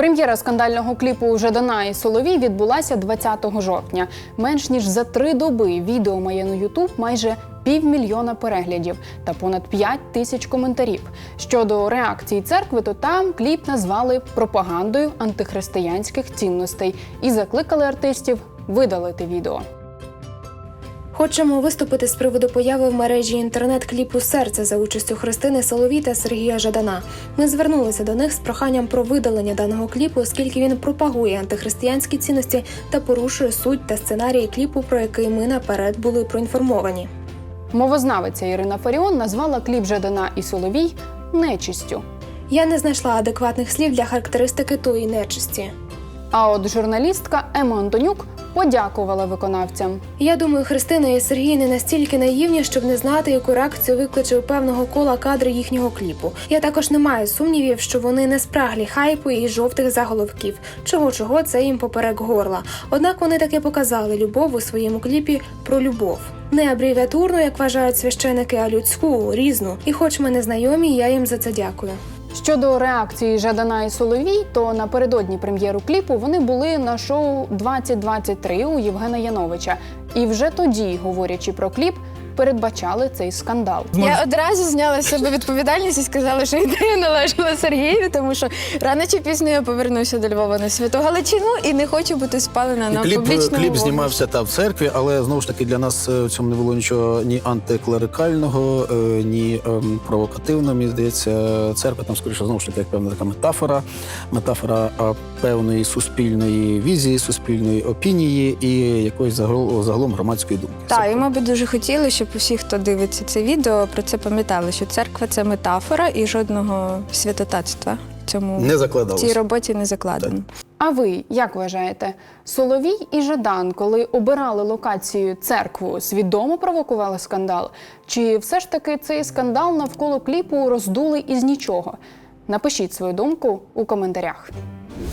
Прем'єра скандального кліпу Жадана і Соловій відбулася 20 жовтня. Менш ніж за три доби відео має на Ютуб майже півмільйона переглядів та понад 5 тисяч коментарів. Щодо реакції церкви, то там кліп назвали пропагандою антихристиянських цінностей і закликали артистів видалити відео. Хочемо виступити з приводу появи в мережі інтернет-кліпу Серце за участю Христини Соловій та Сергія Жадана. Ми звернулися до них з проханням про видалення даного кліпу, оскільки він пропагує антихристиянські цінності та порушує суть та сценарії кліпу, про який ми наперед були проінформовані. Мовознавиця Ірина Фаріон назвала кліп Жадана і Соловій нечистю. Я не знайшла адекватних слів для характеристики тої нечисті. А от журналістка Ема Антонюк подякувала виконавцям. Я думаю, Христина і Сергій не настільки наївні, щоб не знати, яку реакцію викличе у певного кола кадри їхнього кліпу. Я також не маю сумнівів, що вони не спраглі хайпу і жовтих заголовків. Чого чого це їм поперек горла. Однак вони таки показали любов у своєму кліпі про любов. Не абревіатурну, як вважають священики, а людську, різну. І хоч ми не знайомі, я їм за це дякую. Щодо реакції Жадана і Соловій, то напередодні прем'єру кліпу вони були на шоу 2023 у Євгена Яновича. І вже тоді, говорячи про кліп, передбачали цей скандал. Я одразу зняла з себе відповідальність і сказала, що ідея належала Сергію, тому що рано чи пізно я повернуся до Львова на святу Галичину і не хочу бути спалена на кліп, публічному кліп знімався та в церкві, але знову ж таки для нас е, в цьому не було нічого ні антиклерикального, е, ні ем, провокативного. Мені здається, церква там скоріше знову ж таки як певна така метафора, метафора певної суспільної візії, суспільної опінії і якоїсь загал- загалом громадської думки. Так, і ми би дуже хотіли, щоб усі, хто дивиться це відео, про це пам'ятали, що церква це метафора і жодного святотатства в цьому не в цій роботі не закладено. А ви як вважаєте, Соловій і Жадан, коли обирали локацію церкву, свідомо провокували скандал? Чи все ж таки цей скандал навколо кліпу роздули із нічого? Напишіть свою думку у коментарях.